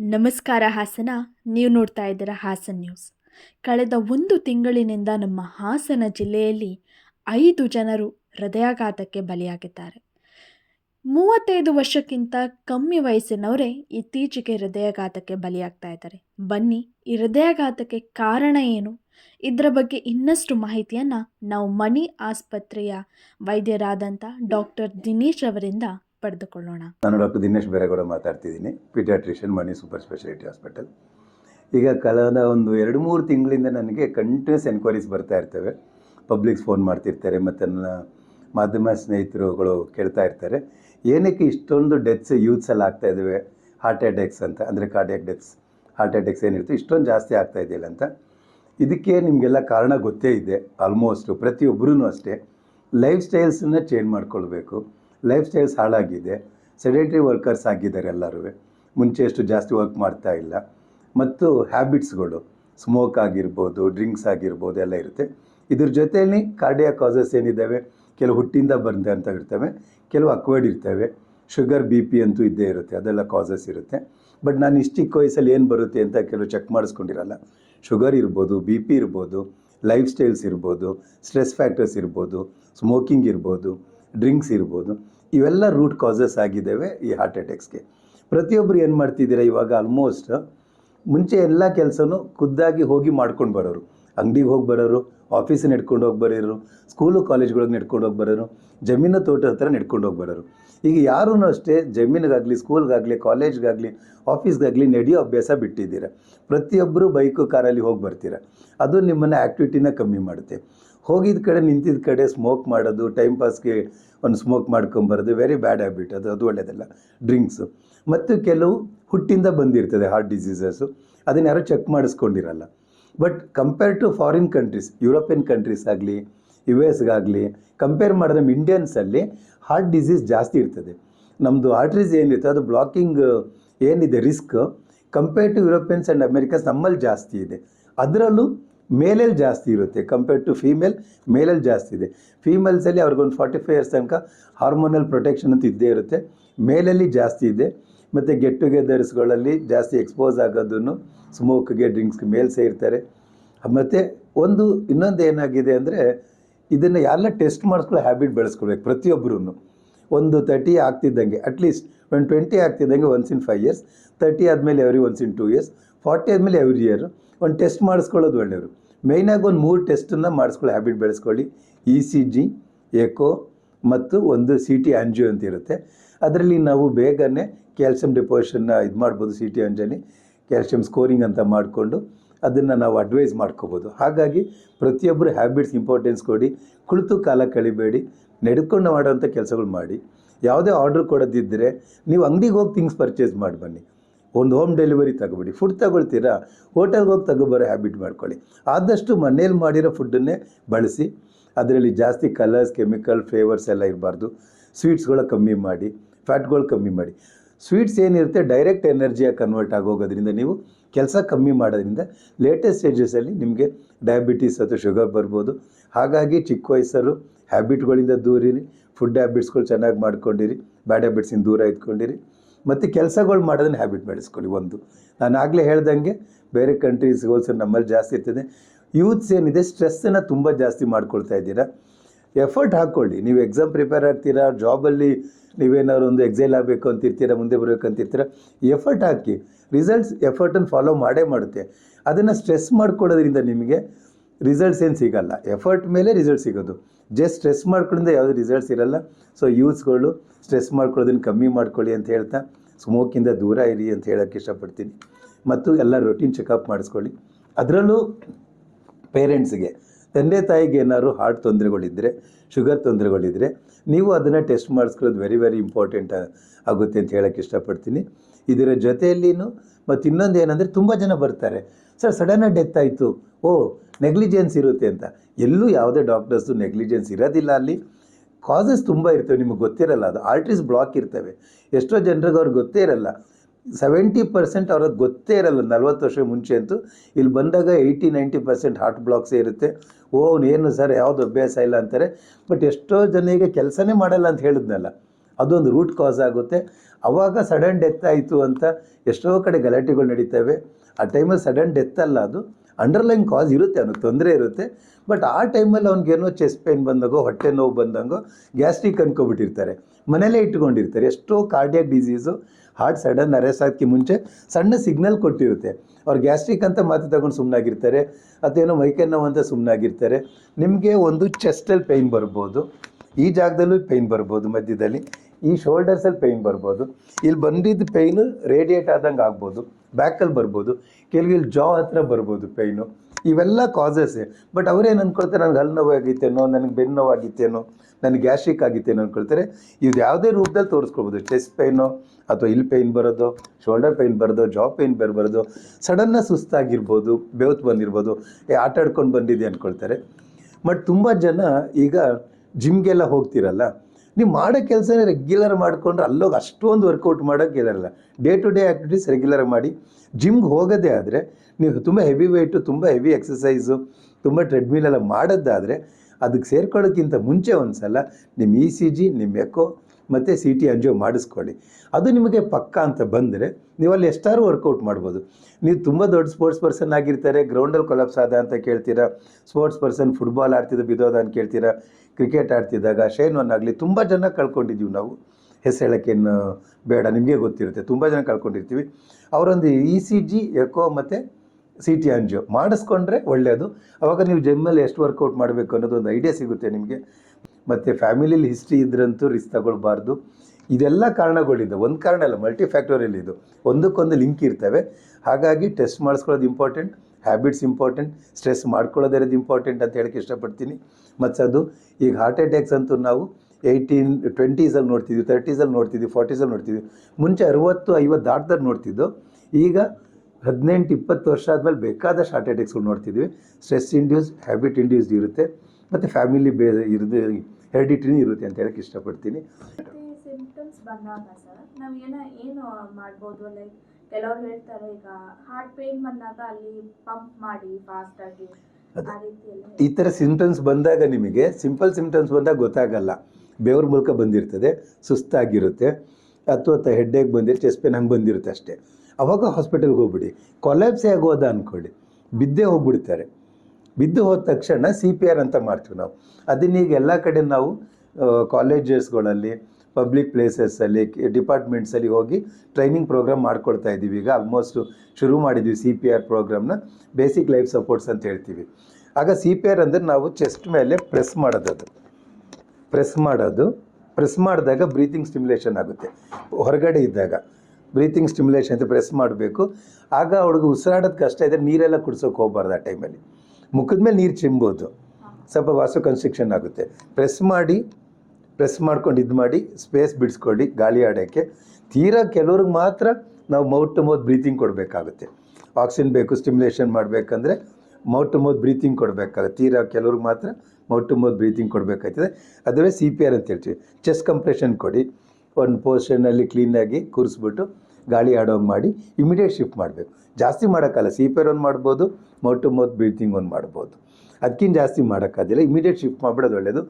ನಮಸ್ಕಾರ ಹಾಸನ. ನೀವು ನೋಡ್ತಾ ಇದ್ದೀರ ಹಾಸನ್ ನ್ಯೂಸ್. ಕಳೆದ ಒಂದು ತಿಂಗಳಿನಿಂದ ನಮ್ಮ ಹಾಸನ ಜಿಲ್ಲೆಯಲ್ಲಿ ಐದು ಜನರು ಹೃದಯಾಘಾತಕ್ಕೆ ಬಲಿಯಾಗಿದ್ದಾರೆ. ಮೂವತ್ತೈದು ವರ್ಷಕ್ಕಿಂತ ಕಮ್ಮಿ ವಯಸ್ಸಿನವರೇ ಇತ್ತೀಚೆಗೆ ಹೃದಯಾಘಾತಕ್ಕೆ ಬಲಿಯಾಗ್ತಾ ಇದ್ದಾರೆ. ಬನ್ನಿ, ಈ ಹೃದಯಾಘಾತಕ್ಕೆ ಕಾರಣ ಏನು? ಇದರ ಬಗ್ಗೆ ಇನ್ನಷ್ಟು ಮಾಹಿತಿಯನ್ನು ನಾವು ಮಣಿ ಆಸ್ಪತ್ರೆಯ ವೈದ್ಯರಾದಂಥ ಡಾಕ್ಟರ್ ದಿನೇಶ್ ಅವರಿಂದ ಪಡೆದುಕೊಳ್ಳೋಣ. ನಾನು ಡಾಕ್ಟರ್ ದಿನೇಶ್ ಬೇರೆಗೌಡ ಮಾತಾಡ್ತಿದ್ದೀನಿ, pediatrician, Mani super speciality hospital. ಈಗ ಕಳೆದ ಒಂದು ಎರಡು ಮೂರು ತಿಂಗಳಿಂದ ನನಗೆ ಕಂಟಿನ್ಯೂಸ್ ಎನ್ಕ್ವೈರೀಸ್ ಬರ್ತಾ ಇರ್ತವೆ. ಪಬ್ಲಿಕ್ಸ್ ಫೋನ್ ಮಾಡ್ತಿರ್ತಾರೆ, ಮತ್ತು ನನ್ನ ಮಾಧ್ಯಮ ಸ್ನೇಹಿತರುಗಳು ಕೇಳ್ತಾ ಇರ್ತಾರೆ. ಏನಕ್ಕೆ ಇಷ್ಟೊಂದು ಡೆತ್ಸ್ ಯೂತ್ಸಲ್ಲಿ ಆಗ್ತಾ ಇದ್ದಾವೆ? ಹಾರ್ಟ್ ಅಟ್ಯಾಕ್ಸ್ ಅಂತ, ಅಂದರೆ ಕಾರ್ಡಿಯಾಕ್ ಡೆತ್ಸ್, ಹಾರ್ಟ್ ಅಟ್ಯಾಕ್ಸ್ ಏನಿರುತ್ತೆ ಇಷ್ಟೊಂದು ಜಾಸ್ತಿ ಆಗ್ತಾ ಇದೆಯಲ್ಲ ಅಂತ. ಇದಕ್ಕೆ ನಿಮಗೆಲ್ಲ ಕಾರಣ ಗೊತ್ತೇ ಇದೆ, ಆಲ್ಮೋಸ್ಟು ಪ್ರತಿಯೊಬ್ಬರೂ ಅಷ್ಟೇ. ಲೈಫ್ ಸ್ಟೈಲ್ಸನ್ನ ಚೇಂಜ್ ಮಾಡ್ಕೊಳ್ಬೇಕು. ಲೈಫ್ ಸ್ಟೈಲ್ಸ್ ಹಾಳಾಗಿದೆ ಸೆಡೆಂಟ್ರಿ ವರ್ಕರ್ಸ್ ಆಗಿದ್ದಾರೆ ಎಲ್ಲರೂ ಮುಂಚೆ ಎಷ್ಟು ಜಾಸ್ತಿ ವರ್ಕ್ ಮಾಡ್ತಾ ಇಲ್ಲ. ಮತ್ತು ಹ್ಯಾಬಿಟ್ಸ್ಗಳು ಸ್ಮೋಕ್ ಆಗಿರ್ಬೋದು ಡ್ರಿಂಕ್ಸ್ ಆಗಿರ್ಬೋದು ಎಲ್ಲ ಇರುತ್ತೆ. ಇದ್ರ ಜೊತೆಯಲ್ಲಿ ಕಾರ್ಡಿಯಾ ಕಾಸಸ್ ಏನಿದ್ದಾವೆ? ಕೆಲವು ಹುಟ್ಟಿಂದ ಬಂದೆ ಅಂತ ಇರ್ತವೆ ಕೆಲವು ಅಕ್ವರ್ಡ್ ಇರ್ತವೆ. ಶುಗರ್ ಬಿ ಪಿ ಅಂತೂ ಇದ್ದೇ ಇರುತ್ತೆ. ಅದೆಲ್ಲ ಕಾಸಸ್ ಇರುತ್ತೆ. ಬಟ್ ನಾನು ಇಷ್ಟು ವಯಸ್ಸಲ್ಲಿ ಏನು ಬರುತ್ತೆ ಅಂತ ಕೆಲವು ಚೆಕ್ ಮಾಡಿಸ್ಕೊಂಡಿರಲ್ಲ. ಶುಗರ್ ಇರ್ಬೋದು ಬಿ ಪಿ ಇರ್ಬೋದು ಲೈಫ್ ಸ್ಟೈಲ್ಸ್ ಇರ್ಬೋದು ಸ್ಟ್ರೆಸ್ ಫ್ಯಾಕ್ಟರ್ಸ್ ಇರ್ಬೋದು ಸ್ಮೋಕಿಂಗ್ ಇರ್ಬೋದು ಡ್ರಿಂಕ್ಸ್ ಇರ್ಬೋದು. ಇವೆಲ್ಲ ರೂಟ್ ಕಾಸಸ್ ಆಗಿದ್ದಾವೆ ಈ ಹಾರ್ಟ್ ಅಟ್ಯಾಕ್ಸ್ಗೆ ಪ್ರತಿಯೊಬ್ಬರು ಏನು ಮಾಡ್ತಿದ್ದೀರಾ ಇವಾಗ ಆಲ್ಮೋಸ್ಟ್ ಮುಂಚೆ ಎಲ್ಲ ಕೆಲಸನೂ ಖುದ್ದಾಗಿ ಹೋಗಿ ಮಾಡ್ಕೊಂಡು ಬರೋರು. ಅಂಗಡಿಗೆ ಹೋಗಿ ಬರೋರು ಆಫೀಸಿನ ನಡ್ಕೊಂಡು ಹೋಗಿ ಬರೋರು ಸ್ಕೂಲು ಕಾಲೇಜ್ಗಳಿಗೆ ನಡ್ಕೊಂಡು ಹೋಗಿ ಬರೋರು, ಜಮೀನು ತೋಟ ಹತ್ರ ನಡ್ಕೊಂಡು ಹೋಗಿ ಬರೋರು. ಈಗ ಯಾರೂ ಅಷ್ಟೇ ಜಮೀನಿಗಾಗಲಿ ಸ್ಕೂಲ್ಗಾಗಲಿ ಕಾಲೇಜ್ಗಾಗಲಿ ಆಫೀಸ್ಗಾಗಲಿ ನಡೆಯೋ ಅಭ್ಯಾಸ ಬಿಟ್ಟಿದ್ದೀರ. ಪ್ರತಿಯೊಬ್ಬರು ಬೈಕು ಕಾರಲ್ಲಿ ಹೋಗಿ ಬರ್ತೀರ. ಅದು ನಿಮ್ಮನ್ನು ಆ್ಯಕ್ಟಿವಿಟಿನ ಕಮ್ಮಿ ಮಾಡುತ್ತೆ. ಹೋಗಿದ್ದ ಕಡೆ ನಿಂತಿದ್ದ ಕಡೆ ಸ್ಮೋಕ್ ಮಾಡೋದು ಟೈಮ್ ಪಾಸ್ಗೆ ಒಂದು ಸ್ಮೋಕ್ ಮಾಡ್ಕೊಂಬರೋದು ವೆರಿ ಬ್ಯಾಡ್ ಹ್ಯಾಬಿಟ್ ಅದು ಅದು ಒಳ್ಳೆಯದಲ್ಲ ಡ್ರಿಂಕ್ಸು ಮತ್ತು ಕೆಲವು ಹುಟ್ಟಿಂದ ಬಂದಿರ್ತದೆ ಹಾರ್ಟ್ ಡಿಸೀಸಸ್ಸು ಅದನ್ನ ಯಾರೂ check ಮಾಡಿಸ್ಕೊಂಡಿರಲ್ಲ. But compare to foreign countries European countries ಆಗಲಿ ಯು ಎಸ್ಗಾಗಲಿ ಕಂಪೇರ್ ಮಾಡಿದ್ರೆ ನಮ್ಮ ಇಂಡಿಯನ್ಸಲ್ಲಿ ಹಾರ್ಟ್ ಡಿಸೀಸ್ ಜಾಸ್ತಿ ಇರ್ತದೆ. ನಮ್ಮದು ಆರ್ಟ್ರೀಸ್ ಏನಿರುತ್ತೆ ಅದು ಬ್ಲಾಕಿಂಗ್ ಏನಿದೆ risk compare to Europeans and Americans ನಮ್ಮಲ್ಲಿ ಜಾಸ್ತಿ ಇದೆ. ಅದರಲ್ಲೂ ಮೇಲಲ್ಲಿ ಜಾಸ್ತಿ ಇರುತ್ತೆ. ಕಂಪೇರ್ ಟು ಫೀಮೇಲ್ ಮೇಲಲ್ಲಿ ಜಾಸ್ತಿ ಇದೆ. ಫೀಮೇಲ್ಸಲ್ಲಿ ಅವ್ರಿಗೊಂದು ಫಾರ್ಟಿ ಫೈವ್ ಇಯರ್ಸ್ ತನಕ ಹಾರ್ಮೋನಲ್ ಪ್ರೊಟೆಕ್ಷನ್ ಅಂತ ಇದ್ದೇ ಇರುತ್ತೆ. ಮೇಲಲ್ಲಿ ಜಾಸ್ತಿ ಇದೆ. ಮತ್ತು ಗೆಟ್ ಟುಗೆದರ್ಸ್ಗಳಲ್ಲಿ ಜಾಸ್ತಿ ಎಕ್ಸ್ಪೋಸ್ ಆಗೋದನ್ನು ಸ್ಮೋಕ್ಗೆ ಡ್ರಿಂಕ್ಸ್ಗೆ ಮೇಲೆ ಸೇರ್ತಾರೆ. ಮತ್ತು ಒಂದು ಇನ್ನೊಂದು ಏನಾಗಿದೆ ಅಂದರೆ ಇದನ್ನು ಎಲ್ಲ ಟೆಸ್ಟ್ ಮಾಡಿಸ್ಕೊಳ್ಳೋ ಹ್ಯಾಬಿಟ್ ಬೆಳೆಸ್ಕೊಳ್ಬೇಕು. ಪ್ರತಿಯೊಬ್ಬರೂ ಒಂದು ತರ್ಟಿ ಆಗ್ತಿದ್ದಂಗೆ ಅಟ್ಲೀಸ್ಟ್ ಒಂದು twenty ಆಗ್ತಿದ್ದಂಗೆ once in five years thirty ಆದಮೇಲೆ every once in two years forty ಆದಮೇಲೆ ಎವ್ರಿ ಇಯರ್ ಒಂದು ಟೆಸ್ಟ್ ಮಾಡಿಸ್ಕೊಳ್ಳೋದು ಒಳ್ಳೆಯವರು. ಮೇಯ್ನಾಗಿ ಒಂದು ಮೂರು ಟೆಸ್ಟನ್ನು ಮಾಡಿಸ್ಕೊಳ್ಳಿ ಹ್ಯಾಬಿಟ್ ಬೆಳೆಸ್ಕೊಳ್ಳಿ. ಇ ಸಿ ಜಿ ಎಕೋ ಮತ್ತು ಒಂದು ಸಿ ಟಿ ಆಂಜಿಯೋ ಅಂತ ಇರುತ್ತೆ. ಅದರಲ್ಲಿ ನಾವು ಬೇಗನೆ ಕ್ಯಾಲ್ಸಿಯಂ ಡಿಪೋಸಿಷನ್ನ ಇದು ಮಾಡ್ಬೋದು ಸಿ ಟಿ ಅಂಜನಿ ಕ್ಯಾಲ್ಸಿಯಂ ಸ್ಕೋರಿಂಗ್ ಅಂತ ಮಾಡಿಕೊಂಡು ಅದನ್ನು ನಾವು ಅಡ್ವೈಸ್ ಮಾಡ್ಕೋಬೋದು. ಹಾಗಾಗಿ ಪ್ರತಿಯೊಬ್ಬರು ಹ್ಯಾಬಿಟ್ಸ್ ಇಂಪಾರ್ಟೆನ್ಸ್ ಕೊಡಿ. ಕುಳಿತು ಕಾಲ ಕಳಿಬೇಡಿ. ನಡ್ಕೊಂಡು ಮಾಡೋವಂಥ ಕೆಲಸಗಳು ಮಾಡಿ. ಯಾವುದೇ ಆರ್ಡ್ರ್ ಕೊಡೋದಿದ್ದರೆ ನೀವು ಅಂಗಡಿಗೆ ಹೋಗಿ ಥಿಂಗ್ಸ್ ಪರ್ಚೇಸ್ ಮಾಡಿ ಬನ್ನಿ. ಒಂದು ಹೋಮ್ ಡೆಲಿವರಿ ತಗೊಬಿಡಿ. ಫುಡ್ ತಗೊಳ್ತೀರಾ? ಹೋಟೆಲ್ಗೆ ಹೋಗಿ ತಗೊಬರೋ ಹ್ಯಾಬಿಟ್ ಮಾಡ್ಕೊಳ್ಳಿ. ಆದಷ್ಟು ಮನೇಲಿ ಮಾಡಿರೋ ಫುಡ್ಡನ್ನೇ ಬಳಸಿ. ಅದರಲ್ಲಿ ಜಾಸ್ತಿ ಕಲರ್ಸ್ ಕೆಮಿಕಲ್ ಫ್ಲೇವರ್ಸ್ ಎಲ್ಲ ಇರಬಾರ್ದು. ಸ್ವೀಟ್ಸ್ಗಳ ಕಮ್ಮಿ ಮಾಡಿ ಫ್ಯಾಟ್ಗಳು ಕಮ್ಮಿ ಮಾಡಿ. ಸ್ವೀಟ್ಸ್ ಏನಿರುತ್ತೆ ಡೈರೆಕ್ಟ್ ಎನರ್ಜಿಯಾಗಿ ಕನ್ವರ್ಟ್ ಆಗೋಗೋದ್ರಿಂದ ನೀವು ಕೆಲಸ ಕಮ್ಮಿ ಮಾಡೋದ್ರಿಂದ ಲೇಟೆಸ್ಟ್ ಸ್ಟೇಜಸಲ್ಲಿ ನಿಮಗೆ ಡಯಾಬಿಟೀಸ್ ಅಥವಾ ಶುಗರ್ ಬರ್ಬೋದು. ಹಾಗಾಗಿ ಚಿಕ್ಕ ವಯಸ್ಸರು ಹ್ಯಾಬಿಟ್ಗಳಿಂದ ದೂರಿರಿ. ಫುಡ್ ಹ್ಯಾಬಿಟ್ಸ್ಗಳು ಚೆನ್ನಾಗಿ ಮಾಡ್ಕೊಂಡಿರಿ. ಬ್ಯಾಡ್ ಹ್ಯಾಬಿಟ್ಸಿಂದ ದೂರ ಇದ್ಕೊಂಡಿರಿ. ಮತ್ತು ಕೆಲಸಗಳು ಮಾಡೋದನ್ನ ಹ್ಯಾಬಿಟ್ ಬೆಳೆಸ್ಕೊಳ್ಳಿ ಒಂದು. ನಾನು ಆಗಲೇ ಹೇಳ್ದಂಗೆ ಬೇರೆ ಕಂಟ್ರೀಸ್ಗೆ ಹೋಲ್ಸರ್ ನಮ್ಮಲ್ಲಿ ಜಾಸ್ತಿ ಇರ್ತದೆ. ಯೂತ್ಸ್ ಏನಿದೆ ಸ್ಟ್ರೆಸ್ಸನ್ನು ತುಂಬ ಜಾಸ್ತಿ ಮಾಡ್ಕೊಳ್ತಾ ಇದ್ದೀರಾ? ಎಫರ್ಟ್ ಹಾಕ್ಕೊಳ್ಳಿ. ನೀವು ಎಕ್ಸಾಮ್ ಪ್ರಿಪೇರ್ ಆಗ್ತೀರಾ? ಜಾಬಲ್ಲಿ ನೀವೇನಾದ್ರು ಒಂದು ಎಕ್ಸೈಲ್ ಆಗಬೇಕು ಅಂತಿರ್ತೀರಾ ಮುಂದೆ ಬರಬೇಕು ಅಂತಿರ್ತೀರ ಎಫರ್ಟ್ ಹಾಕಿ. ರಿಸಲ್ಟ್ಸ್ ಎಫರ್ಟನ್ನು ಫಾಲೋ ಮಾಡೇ ಮಾಡುತ್ತೆ. ಅದನ್ನು ಸ್ಟ್ರೆಸ್ ಮಾಡ್ಕೊಳ್ಳೋದ್ರಿಂದ ನಿಮಗೆ ರಿಸಲ್ಟ್ಸ್ ಏನು ಸಿಗಲ್ಲ. ಎಫರ್ಟ್ ಮೇಲೆ ರಿಸಲ್ಟ್ ಸಿಗೋದು. ಜಸ್ಟ್ ಸ್ಟ್ರೆಸ್ ಮಾಡ್ಕೊಳ್ಳಿಂದ ಯಾವುದೇ ರಿಸಲ್ಟ್ಸ್ ಇರಲ್ಲ. ಸೊ ಯೂತ್ಸ್ಗಳು ಸ್ಟ್ರೆಸ್ ಮಾಡ್ಕೊಳ್ಳೋದನ್ನು ಕಮ್ಮಿ ಮಾಡ್ಕೊಳ್ಳಿ ಅಂತ ಹೇಳ್ತಾ ಸ್ಮೋಕಿಂದ ದೂರ ಇರಿ ಅಂತ ಹೇಳೋಕ್ಕೆ ಇಷ್ಟಪಡ್ತೀನಿ. ಮತ್ತು ಎಲ್ಲ ರೊಟೀನ್ ಚೆಕಪ್ ಮಾಡಿಸ್ಕೊಳ್ಳಿ. ಅದರಲ್ಲೂ ಪೇರೆಂಟ್ಸ್ಗೆ ತಂದೆ ತಾಯಿಗೆ ಏನಾದ್ರು ಹಾರ್ಟ್ ತೊಂದರೆಗಳಿದ್ದರೆ ಶುಗರ್ ತೊಂದರೆಗಳಿದ್ದರೆ ನೀವು ಅದನ್ನು ಟೆಸ್ಟ್ ಮಾಡಿಸ್ಕೊಳ್ಳೋದು ವೆರಿ ವೆರಿ ಇಂಪಾರ್ಟೆಂಟ್ ಆಗುತ್ತೆ ಅಂತ ಹೇಳೋಕ್ಕೆ ಇಷ್ಟಪಡ್ತೀನಿ. ಇದರ ಜೊತೆಯಲ್ಲಿನೂ ಮತ್ತು ಇನ್ನೊಂದು ಏನಂದರೆ ತುಂಬ ಜನ ಬರ್ತಾರೆ. ಸರ್ ಸಡನ್ನಾಗಿ ಡೆತ್ ಆಯಿತು. ಓ ನೆಗ್ಲಿಜೆನ್ಸ್ ಇರುತ್ತೆ ಅಂತ. ಎಲ್ಲೂ ಯಾವುದೇ ಡಾಕ್ಟರ್ಸು ನೆಗ್ಲಿಜೆನ್ಸ್ ಇರೋದಿಲ್ಲ ಅಲ್ಲಿ. ಕಾಸಸ್ ತುಂಬ ಇರ್ತವೆ, ನಿಮಗೆ ಗೊತ್ತಿರಲ್ಲ ಅದು. ಆರ್ಟ್ರೀಸ್ ಬ್ಲಾಕ್ ಇರ್ತವೆ. ಎಷ್ಟೋ ಜನರಿಗೆ ಅವ್ರಿಗೆ ಗೊತ್ತೇ ಇರಲ್ಲ. ಸೆವೆಂಟಿ ಪರ್ಸೆಂಟ್ ಅವ್ರಿಗೆ ಗೊತ್ತೇ ಇರಲ್ಲ, ನಲ್ವತ್ತು ವರ್ಷ ಮುಂಚೆ ಅಂತೂ. ಇಲ್ಲಿ ಬಂದಾಗ ಏಯ್ಟಿ ನೈಂಟಿ ಪರ್ಸೆಂಟ್ ಹಾರ್ಟ್ ಬ್ಲಾಕ್ಸೇ ಇರುತ್ತೆ. ಓ, ಏನು ಸರ್, ಯಾವುದು ಅಭ್ಯಾಸ ಇಲ್ಲ ಅಂತಾರೆ. ಬಟ್ ಎಷ್ಟೋ ಜನರಿಗೆ ಕೆಲಸನೇ ಮಾಡಲ್ಲ ಅಂತ ಹೇಳಿದ್ನಲ್ಲ. ಅದೊಂದು ರೂಟ್ ಕಾಸ್ ಆಗುತ್ತೆ. ಅವಾಗ ಸಡನ್ ಡೆತ್ ಆಯಿತು ಅಂತ ಎಷ್ಟೋ ಕಡೆ ಗಲಾಟೆಗಳು ನಡೀತವೆ. ಆ ಟೈಮಲ್ಲಿ ಸಡನ್ ಡೆತ್ ಅಲ್ಲ ಅದು. ಅಂಡರ್ಲೈನ್ ಕಾಸ್ ಇರುತ್ತೆ, ಅವನಿಗೆ ತೊಂದರೆ ಇರುತ್ತೆ. ಬಟ್ ಆ ಟೈಮಲ್ಲಿ ಅವ್ನಿಗೇನೋ ಚೆಸ್ಟ್ ಪೇನ್ ಬಂದಾಗೋ, ಹೊಟ್ಟೆ ನೋವು ಬಂದಂಗೋ ಗ್ಯಾಸ್ಟ್ರಿಕ್ ಅನ್ಕೊಬಿಟ್ಟಿರ್ತಾರೆ. ಮನೇಲೇ ಇಟ್ಕೊಂಡಿರ್ತಾರೆ. ಎಷ್ಟೋ cardiac disease heart sudden arrest ಮುಂಚೆ ಸಣ್ಣ ಸಿಗ್ನಲ್ ಕೊಟ್ಟಿರುತ್ತೆ. ಅವ್ರು ಗ್ಯಾಸ್ಟ್ರಿಕ್ ಅಂತ ಮಾತು ತಗೊಂಡು ಸುಮ್ಮನಾಗಿರ್ತಾರೆ ಅದೇನೋ ಮೈಕೈ ನೋವು ಅಂತ ಸುಮ್ಮನಾಗಿರ್ತಾರೆ ನಿಮಗೆ ಒಂದು ಚೆಸ್ಟಲ್ಲಿ ಪೈನ್ ಬರ್ಬೋದು. ಈ ಜಾಗದಲ್ಲೂ ಪೇಯ್ನ್ ಬರ್ಬೋದು ಮಧ್ಯದಲ್ಲಿ. ಈ ಶೋಲ್ಡರ್ಸಲ್ಲಿ ಪೇಯ್ನ್ ಬರ್ಬೋದು. ಇಲ್ಲಿ ಬಂದಿದ್ದ ಪೇಯ್ನು ರೇಡಿಯೇಟ್ ಆದಂಗೆ ಆಗ್ಬೋದು. ಬ್ಯಾಕಲ್ಲಿ ಬರ್ಬೋದು ಕೆಲವು ಇಲ್ಲಿ ಜಾ ಹತ್ರ ಬರ್ಬೋದು ಪೈನು ಇವೆಲ್ಲ ಕಾಸಸ್ಸೇ ಬಟ್ ಅವರೇನು ಅಂದ್ಕೊಳ್ತಾರೆ ನನಗೆ ಹಲ್ಲು ನೋವು ಆಗಿತ್ತೇನೋ ನನಗೆ ಬೆನ್ನು ನೋವಾಗಿತ್ತೇನೋ ನನಗೆ ಗ್ಯಾಸ್ಟ್ರಿಕ್ ಆಗಿತ್ತೇನೋ ಅಂದ್ಕೊಳ್ತಾರೆ ಇದು ಯಾವುದೇ ರೂಪದಲ್ಲಿ ತೋರಿಸ್ಕೊಳ್ಬೋದು. ಚೆಸ್ಟ್ ಪೈನು ಅಥವಾ ಇಲ್ಲಿ ಪೈನ್ ಬರೋದು ಶೋಲ್ಡರ್ ಪೈನ್ ಬರೋದು ಜಾ ಪೈನ್ ಬರೋದು, ಸಡನ್ನ ಸುಸ್ತಾಗಿರ್ಬೋದು ಬೆವತ್ತು ಬಂದಿರ್ಬೋದು, ಏ, ಆಟಾಡ್ಕೊಂಡು ಬಂದಿದೆ ಅಂದ್ಕೊಳ್ತಾರೆ ಬಟ್ ತುಂಬ ಜನ ಈಗ ಜಿಮ್ಗೆಲ್ಲ ಹೋಗ್ತಿರಲ್ಲ ನೀವು ಮಾಡೋ ಕೆಲಸನೇ ರೆಗ್ಯುಲರ್ ಮಾಡಿಕೊಂಡ್ರೆ ಅಲ್ಲೋಗಿ ಅಷ್ಟೊಂದು ವರ್ಕೌಟ್ ಮಾಡೋಕ್ಕೆ ಇರಲ್ಲ day to day activities regular ಮಾಡಿ. ಜಿಮ್ಗೆ ಹೋಗೋದೇ ಆದರೆ ನೀವು ತುಂಬ ಹೆವಿ ವೆಯ್ಟು ತುಂಬ ಹೆವಿ ಎಕ್ಸಸೈಸು ತುಂಬ ಟ್ರೆಡ್ಮಿಲೆಲ್ಲ ಮಾಡೋದಾದರೆ ಅದಕ್ಕೆ ಸೇರ್ಕೊಳ್ಳೋಕ್ಕಿಂತ ಮುಂಚೆ ಒಂದು ಸಲ ನಿಮ್ಮ ಇ ಸಿ ಜಿ ನಿಮ್ಮ ಎಕೋ ಮತ್ತು ಸಿ ಟಿ ಅಂಜೋ ಮಾಡಿಸ್ಕೊಳ್ಳಿ. ಅದು ನಿಮಗೆ ಪಕ್ಕ ಅಂತ ಬಂದರೆ ನೀವು ಅಲ್ಲಿ ಎಷ್ಟಾರು ವರ್ಕೌಟ್ ಮಾಡ್ಬೋದು. ನೀವು ತುಂಬ ದೊಡ್ಡ ಸ್ಪೋರ್ಟ್ಸ್ ಪರ್ಸನ್ ಆಗಿರ್ತಾರೆ ಗ್ರೌಂಡಲ್ಲಿ ಕೊಲಾಪ್ಸ್ ಆದ ಅಂತ ಕೇಳ್ತೀರಾ? ಸ್ಪೋರ್ಟ್ಸ್ ಪರ್ಸನ್ ಫುಟ್ಬಾಲ್ ಆಡ್ತಿದ್ದ ಬಿದೋದ ಅಂತ ಕೇಳ್ತೀರಾ? ಕ್ರಿಕೆಟ್ ಆಡ್ತಿದ್ದಾಗ ಶೇನ್ ಒನ್ ಆಗಲಿ, ತುಂಬ ಜನ ಕಳ್ಕೊಂಡಿದ್ದೀವಿ ನಾವು. ಹೆಸರು ಹೇಳೋಕ್ಕೇನು ಬೇಡ, ನಿಮಗೆ ಗೊತ್ತಿರುತ್ತೆ. ತುಂಬ ಜನ ಕಳ್ಕೊಂಡಿರ್ತೀವಿ. ಅವರೊಂದು ಇ ಸಿ ಜಿ ಎಕೋ ಮತ್ತು ಸಿ ಟಿ ಅಂಜೋ ಮಾಡಿಸ್ಕೊಂಡ್ರೆ ಒಳ್ಳೆಯದು ಅವಾಗ ನೀವು ಜಿಮ್ಮಲ್ಲಿ ಎಷ್ಟು ವರ್ಕೌಟ್ ಮಾಡಬೇಕು ಅನ್ನೋದು ಒಂದು ಐಡಿಯಾ ಸಿಗುತ್ತೆ ನಿಮಗೆ. ಮತ್ತು ಫ್ಯಾಮಿಲಿಲಿ ಹಿಸ್ಟ್ರಿ ಇದ್ರಂತೂ ರಿಸ್ಕ್ ತಗೊಳ್ಬಾರ್ದು. ಇದೆಲ್ಲ ಕಾರಣಗಳಿದೆ. ಒಂದು ಕಾರಣ ಅಲ್ಲ ಮಲ್ಟಿ ಫ್ಯಾಕ್ಟೋರಿಯಲ್ ಇದು. ಒಂದಕ್ಕೊಂದು ಲಿಂಕ್ ಇರ್ತವೆ. ಹಾಗಾಗಿ ಟೆಸ್ಟ್ ಮಾಡಿಸ್ಕೊಳ್ಳೋದು ಇಂಪಾರ್ಟೆಂಟ್, ಹ್ಯಾಬಿಟ್ಸ್ ಇಂಪಾರ್ಟೆಂಟ್, ಸ್ಟ್ರೆಸ್ ಮಾಡ್ಕೊಳ್ಳೋದಿರೋದು ಇಂಪಾರ್ಟೆಂಟ್ ಅಂತ ಹೇಳಕ್ಕೆ ಇಷ್ಟಪಡ್ತೀನಿ. ಮತ್ತು ಅದು, ಈಗ ಹಾರ್ಟ್ ಅಟ್ಯಾಕ್ಸ್ ಅಂತೂ ನಾವು ಏಯ್ಟೀನ್ ಟ್ವೆಂಟೀಸಲ್ಲಿ ನೋಡ್ತಿದ್ವಿ ತರ್ಟೀಸಲ್ಲಿ ನೋಡ್ತಿದ್ವಿ ಫಾರ್ಟೀಸಲ್ಲಿ ನೋಡ್ತಿದ್ವಿ. ಮುಂಚೆ ಅರುವತ್ತು, ಐವತ್ತು ದಾಟ್ದಲ್ಲಿ ನೋಡ್ತಿದ್ದು. ಈಗ ಹದಿನೆಂಟು, ಇಪ್ಪತ್ತು ವರ್ಷ ಆದಮೇಲೆ ಬೇಕಾದಷ್ಟು ಹಾರ್ಟ್ ಅಟ್ಯಾಕ್ಸ್ಗಳು ನೋಡ್ತಿದ್ವಿ. ಸ್ಟ್ರೆಸ್ ಇಂಡ್ಯೂಸ್ ಹ್ಯಾಬಿಟ್ ಇಂಡ್ಯೂಸ್ಡ್ ಇರುತ್ತೆ. ಮತ್ತು ಫ್ಯಾಮಿಲಿ ಬೇ ಇರೋದು ಹೆರಿಡಿಟ್ರಿನೂ ಇರುತ್ತೆ ಅಂತ ಹೇಳಕ್ಕೆ ಇಷ್ಟಪಡ್ತೀನಿ. ಸಿಂಪ್ಟಮ್ಸ್ ಬಂದಾಗ ಸರ್ ನಾವು ಏನೋ ಏನು ಮಾಡ್ಬೋದು? ಲೈಕ್ ಕೆಲವ್ರು ಹೇಳ್ತಾರೆ ಈಗ ಹಾರ್ಟ್ ಪೇನ್ ಬಂದಾಗ ಅಲ್ಲಿ ಪಂಪ್ ಮಾಡಿ ಈ ಥರ ಸಿಂಪ್ಟಮ್ಸ್ ಬಂದಾಗ ನಿಮಗೆ ಸಿಂಪಲ್ ಸಿಂಪ್ಟಮ್ಸ್ ಬಂದಾಗ ಗೊತ್ತಾಗಲ್ಲ. ಬೆವ್ರ ಮೂಲಕ ಬಂದಿರ್ತದೆ ಸುಸ್ತಾಗಿರುತ್ತೆ. ಅಥವಾ ತ ಹೆಡ್ಡೇಕ್ ಬಂದಿರೋ ಚೆಸ್ಟ್ ಪೇನ್ ಹಂಗೆ ಬಂದಿರುತ್ತೆ ಅಷ್ಟೇ. ಅವಾಗ ಹಾಸ್ಪಿಟಲ್ಗೆ ಹೋಗ್ಬಿಡಿ. ಕೊಲ್ಯಾಪ್ಸೇ ಆಗೋದ ಅಂದ್ಕೊಳ್ಳಿ ಬಿದ್ದೇ ಹೋಗ್ಬಿಡ್ತಾರೆ. ಬಿದ್ದು ಹೋದ ತಕ್ಷಣ ಸಿ ಪಿ ಆರ್ ಅಂತ ಮಾಡ್ತೀವಿ ನಾವು. ಅದನ್ನೀಗ ಎಲ್ಲ ಕಡೆ ನಾವು ಕಾಲೇಜಸ್ಗಳಲ್ಲಿ ಪಬ್ಲಿಕ್ ಪ್ಲೇಸಸ್ಸಲ್ಲಿ ಡಿಪಾರ್ಟ್ಮೆಂಟ್ಸಲ್ಲಿ ಹೋಗಿ ಟ್ರೈನಿಂಗ್ ಪ್ರೋಗ್ರಾಮ್ ಮಾಡ್ಕೊಳ್ತಾ ಇದ್ದೀವಿ. ಈಗ ಆಲ್ಮೋಸ್ಟ್ ಶುರು ಮಾಡಿದ್ವಿ ಸಿ ಪಿ ಆರ್ ಪ್ರೋಗ್ರಾಮ್ನ ಬೇಸಿಕ್ ಲೈಫ್ ಸಪೋರ್ಟ್ಸ್ ಅಂತ ಹೇಳ್ತೀವಿ. ಆಗ ಸಿ ಪಿ ಆರ್ ಅಂದರೆ ನಾವು ಚೆಸ್ಟ್ ಮೇಲೆ ಪ್ರೆಸ್ ಮಾಡೋದು ಪ್ರೆಸ್ ಮಾಡೋದು. ಪ್ರೆಸ್ ಮಾಡಿದಾಗ ಬ್ರೀತಿಂಗ್ ಸ್ಟಿಮ್ಯುಲೇಷನ್ ಆಗುತ್ತೆ. ಹೊರಗಡೆ ಇದ್ದಾಗ ಬ್ರೀತಿಂಗ್ ಸ್ಟಿಮ್ಯುಲೇಷನ್ ಅಂತ ಪ್ರೆಸ್ ಮಾಡಬೇಕು. ಆಗ ಅವ್ಳಿಗೆ ಉಸಿರಾಡೋದು ಕಷ್ಟ ಇದ್ದರೆ ನೀರೆಲ್ಲ ಕುಡಿಸೋಕೆ ಹೋಗ್ಬಾರ್ದು ಆ ಟೈಮಲ್ಲಿ ಮುಖದ ಮೇಲೆ ನೀರು ಚಿಂಬೋದು. ಸ್ವಲ್ಪ ವಾಸು ಕನ್ಸ್ಟ್ರಕ್ಷನ್ ಆಗುತ್ತೆ. ಪ್ರೆಸ್ ಮಾಡಿ ಪ್ರೆಸ್ ಮಾಡ್ಕೊಂಡು ಇದು ಮಾಡಿ ಸ್ಪೇಸ್ ಬಿಡಿಸ್ಕೊಳ್ಳಿ ಗಾಳಿ ಆಡೋಕ್ಕೆ. ತೀರಾ ಕೆಲವ್ರಿಗೆ ಮಾತ್ರ ನಾವು ಮೌತ್ ಟು ಮೌತ್ ಬ್ರೀತಿಂಗ್ ಕೊಡಬೇಕಾಗುತ್ತೆ. ಆಕ್ಸಿಜನ್ ಬೇಕು ಸ್ಟಿಮ್ಯುಲೇಷನ್ ಮಾಡಬೇಕಂದ್ರೆ ಮೌತ್ ಟು ಮೌತ್ ಬ್ರೀತಿಂಗ್ ಕೊಡಬೇಕಾಗುತ್ತೆ. ತೀರಾ ಕೆಲವ್ರಿಗೆ ಮಾತ್ರ ಮೌತ್ ಟು ಮೌತ್ ಬ್ರೀತಿಂಗ್ ಕೊಡಬೇಕಾಗ್ತದೆ ಅದುವೇ ಸಿ ಪಿ ಆರ್ ಅಂತ ಹೇಳ್ತೀವಿ. ಚೆಸ್ಟ್ ಕಂಪ್ರೆಷನ್ ಕೊಡಿ. ಒಂದು ಪೋರ್ಷನಲ್ಲಿ ಕ್ಲೀನಾಗಿ ಕೂರಿಸ್ಬಿಟ್ಟು ಗಾಳಿ ಆಡೋಂಗೆ ಮಾಡಿ ಇಮಿಡಿಯೇಟ್ ಶಿಫ್ಟ್ ಮಾಡಬೇಕು. ಜಾಸ್ತಿ ಮಾಡೋಕ್ಕಲ್ಲ ಸೀಪೇರ್ ಒಂದು ಮಾಡ್ಬೋದು ಮೌತ್ ಟು ಮೌತ್ ಬ್ರೀತಿಂಗ್ ಒಂದು ಮಾಡ್ಬೋದು. ಅದಕ್ಕಿಂತ ಜಾಸ್ತಿ ಮಾಡೋಕ್ಕಾಗಿಲ್ಲ ಇಮಿಡಿಯೇಟ್ ಶಿಫ್ಟ್ ಮಾಡಿಬಿಡೋದು ಒಳ್ಳೆಯದು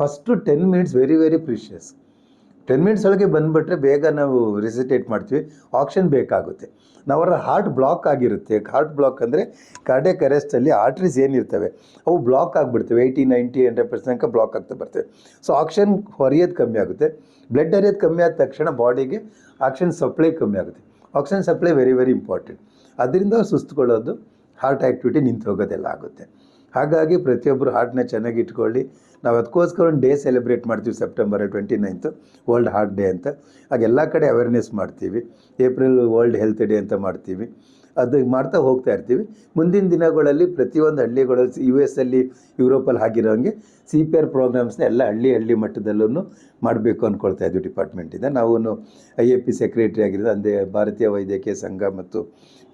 first ten minutes very very precious ten minutes ಒಳಗೆ ಬಂದುಬಿಟ್ರೆ ಬೇಗ ನಾವು ರಿಸಿಟೇಟ್ ಮಾಡ್ತೀವಿ. ಆಕ್ಷನ್ ಬೇಕಾಗುತ್ತೆ. ನಾವು ಅವರ ಹಾರ್ಟ್ ಬ್ಲಾಕ್ ಆಗಿರುತ್ತೆ. ಹಾರ್ಟ್ ಬ್ಲಾಕ್ ಅಂದರೆ ಕಾರ್ಡೆ ಕರೆಸ್ಟಲ್ಲಿ ಆರ್ಟ್ರೀಸ್ ಏನಿರ್ತವೆ, ಅವು block ಆಗಿಬಿಡ್ತವೆ. Eighty ninety hundred percent block ಆಗ್ತಾ ಬರ್ತವೆ. ಸೊ ಆಕ್ಷನ್ ಹೊರಿಯೋದು ಕಮ್ಮಿ ಆಗುತ್ತೆ. ಬ್ಲಡ್ ಹರಿಯೋದು ಕಮ್ಮಿ ಆದ ತಕ್ಷಣ ಬಾಡಿಗೆ ಆಕ್ಷನ್ ಸಪ್ಲೈ ಕಮ್ಮಿ ಆಗುತ್ತೆ. Oxygen supply very very important ಅದರಿಂದ ಸುಸ್ತುಕೊಳ್ಳೋದು ಹಾರ್ಟ್ ಆ್ಯಕ್ಟಿವಿಟಿ ನಿಂತು ಹೋಗೋದೆಲ್ಲ ಆಗುತ್ತೆ. ಹಾಗಾಗಿ ಪ್ರತಿಯೊಬ್ಬರು ಹಾರ್ಟ್ನ ಚೆನ್ನಾಗಿ ಇಟ್ಕೊಳ್ಳಿ. ನಾವು ಅದಕ್ಕೋಸ್ಕರ ಒಂದು ಡೇ ಸೆಲೆಬ್ರೇಟ್ ಮಾಡ್ತೀವಿ September twenty ninth world heart day ಅಂತ. ಹಾಗೆಲ್ಲ ಕಡೆ ಅವೇರ್ನೆಸ್ ಮಾಡ್ತೀವಿ. ಏಪ್ರಿಲ್ ವರ್ಲ್ಡ್ ಹೆಲ್ತ್ ಡೇ ಅಂತ ಮಾಡ್ತೀವಿ. ಅದು ಮಾಡ್ತಾ ಹೋಗ್ತಾ ಇರ್ತೀವಿ. ಮುಂದಿನ ದಿನಗಳಲ್ಲಿ ಪ್ರತಿಯೊಂದು ಹಳ್ಳಿಗಳಲ್ಲಿ ಯು ಎಸ್ ಅಲ್ಲಿ ಯುರೋಪಲ್ಲಿ ಆಗಿರೋಂಗೆ ಸಿ ಪಿ ಆರ್ ಪ್ರೋಗ್ರಾಮ್ಸ್ನ ಎಲ್ಲ ಹಳ್ಳಿ ಹಳ್ಳಿ ಮಟ್ಟದಲ್ಲೂ ಮಾಡಬೇಕು ಅಂದ್ಕೊಳ್ತಾ ಇದ್ವಿ ಡಿಪಾರ್ಟ್ಮೆಂಟಿಂದ ನಾವು ಐ ಎ ಪಿ ಸೆಕ್ರೆಟರಿ ಆಗಿರೋದು, ಅಂದರೆ ಭಾರತೀಯ ವೈದ್ಯಕೀಯ ಸಂಘ ಮತ್ತು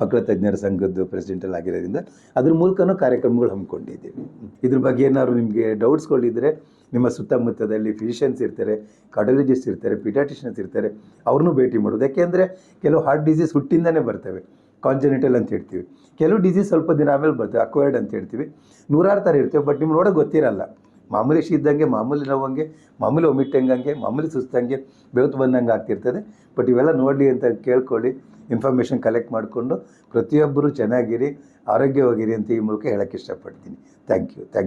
ಮಕ್ಕಳ ತಜ್ಞರ ಸಂಘದ್ದು ಪ್ರೆಸಿಡೆಂಟಲ್ಲಿ ಆಗಿರೋದ್ರಿಂದ ಅದ್ರ ಮೂಲಕನೂ ಕಾರ್ಯಕ್ರಮಗಳು ಹಮ್ಮಿಕೊಂಡಿದ್ದೀವಿ. ಇದ್ರ ಬಗ್ಗೆ ಏನಾದ್ರು ನಿಮಗೆ ಡೌಟ್ಸ್ಗಳಿದ್ದರೆ ನಿಮ್ಮ ಸುತ್ತಮುತ್ತದಲ್ಲಿ ಫಿಸಿಷಿಯನ್ಸ್ ಇರ್ತಾರೆ ಕಾರ್ಡಿಯಾಲಜಿಸ್ಟ್ ಇರ್ತಾರೆ ಪಿಟಾಟಿಷನ್ಸ್ ಇರ್ತಾರೆ, ಅವ್ರನ್ನೂ ಭೇಟಿ ಮಾಡೋದು. ಯಾಕೆಂದರೆ ಕೆಲವು ಹಾರ್ಟ್ ಡಿಸೀಸ್ ಹುಟ್ಟಿಂದನೇ ಬರ್ತವೆ. ಕಾನ್ಜೆನಿಟಲ್ ಅಂತ ಹೇಳ್ತೀವಿ. ಕೆಲವು ಡಿಸೀಸ್ ಸ್ವಲ್ಪ ದಿನ ಆಮೇಲೆ ಬರ್ತವೆ ಅಕ್ವೈರ್ಡ್ ಅಂತ ಹೇಳ್ತೀವಿ. ನೂರಾರು ಥರ ಇರ್ತೇವೆ ಬಟ್ ನಿಮ್ಗೆ ನೋಡೋಕೆ ಗೊತ್ತಿರಲ್ಲ. ಮಾಮೂಲಿ ಶೀತಂಗೆ ಮಾಮೂಲಿ ನೋವಂಗೆ ಮಾಮೂಲಿ ಒಮಿಟ್ಟಂಗೆ ಮಾಮೂಲಿ ಸುಸ್ತಂಗೆ ಬೆವತ್ತು ಬಂದಂಗೆ ಆಗ್ತಿರ್ತದೆ. ಬಟ್ ಇವೆಲ್ಲ ನೋಡಲಿ ಅಂತ ಕೇಳ್ಕೊಳ್ಳಿ ಇನ್ಫಾರ್ಮೇಷನ್ ಕಲೆಕ್ಟ್ ಮಾಡಿಕೊಂಡು ಪ್ರತಿಯೊಬ್ಬರು ಚೆನ್ನಾಗಿರಿ, ಆರೋಗ್ಯವಾಗಿರಿ ಅಂತ ಈ ಮೂಲಕ ಹೇಳೋಕ್ಕೆ ಇಷ್ಟಪಡ್ತೀನಿ. Thank you thank you